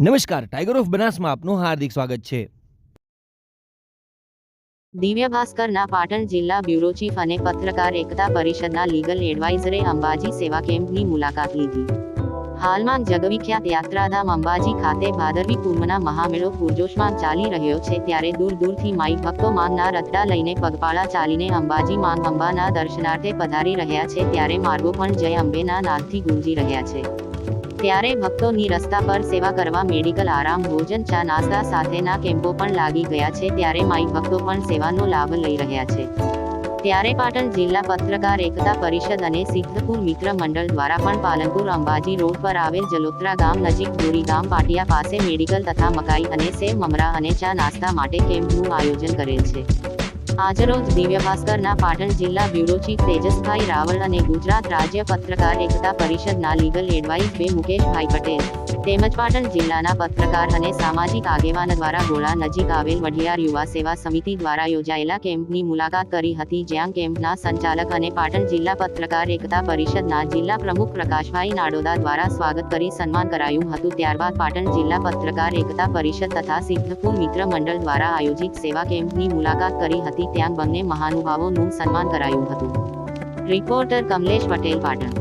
નમસ્કાર tiger of બનાસમાં આપનું હાર્દિક સ્વાગત છે. દિવ્ય ભાસ્કરના પાટણ જિલ્લા બ્યુરો ચીફ અને પત્રકાર એકતા પરિષદના લીગલ એડવાઇઝરે અંબાજી સેવા કેમ્પની મુલાકાત લીધી. હાલમાં જગવિખ્યાત યાત્રાધામ અંબાજી ખાતે ભાદરવી પૂર્ણના મહામેળો પૂરજોશમાં ચાલી રહ્યો છે ત્યારે દૂર દૂરથી માઈ ભક્તો માંગના રથડા લઈને પગપાળા ચાલીને અંબાજી માંગ અંબાના દર્શનાર્થે પધારી રહ્યા છે ત્યારે માર્ગો પણ જય અંબેના નાદથી ગુંજી રહ્યા છે. ત્યારે ભક્તોની રસ્તા પર સેવા કરવા મેડિકલ આરામ, ભોજન, ચા, નાસ્તા સાથેના કેમ્પો પણ લાગી ગયા છે ત્યારે માઈ ભક્તો પણ સેવાનો લાભ લઈ રહ્યા છે. ત્યારે પાટણ જિલ્લા પત્રકાર એકતા પરિષદ અને સિદ્ધપુર મિત્ર મંડળ દ્વારા પણ પાલનપુર અંબાજી રોડ પર આવેલ જલોત્રા ગામ નજીક દોરી ગામ પાટિયા પાસે મેડિકલ તથા મકાઈ અને સેવ મમરા અને ચા નાસ્તા માટે કેમ્પનું આયોજન કરેલ છે. આજરોજ દિવ્ય ભાસ્કરના પાટણ જિલ્લા બ્યુરો ચીફ તેજસભાઈ રાવલ અને ગુજરાત રાજ્ય પત્રકાર એકતા પરિષદના લીગલ એડવાઇસ બે મુકેશભાઈ પટેલ તેમજ પાટણ જિલ્લાના પત્રકાર અને સામાજિક આગેવાન દ્વારા ગોળા નજીક આવેલ વઢિયાર યુવા સેવા સમિતિ દ્વારા યોજાયેલા કેમ્પની મુલાકાત કરી હતી, જ્યાં કેમ્પના સંચાલક અને પાટણ જિલ્લા પત્રકાર એકતા પરિષદના જિલ્લા પ્રમુખ પ્રકાશભાઈ નાડોદા દ્વારા સ્વાગત કરી સન્માન કરાયું હતું. ત્યારબાદ પાટણ જિલ્લા પત્રકાર એકતા પરિષદ તથા સિદ્ધપુર મિત્ર મંડળ દ્વારા આયોજિત સેવા કેમ્પની મુલાકાત કરી હતી. ત્યાં બંને મહાનુભાવોનું સન્માન કરાયું હતું. રિપોર્ટર કમલેશ પટેલ, પાટણ.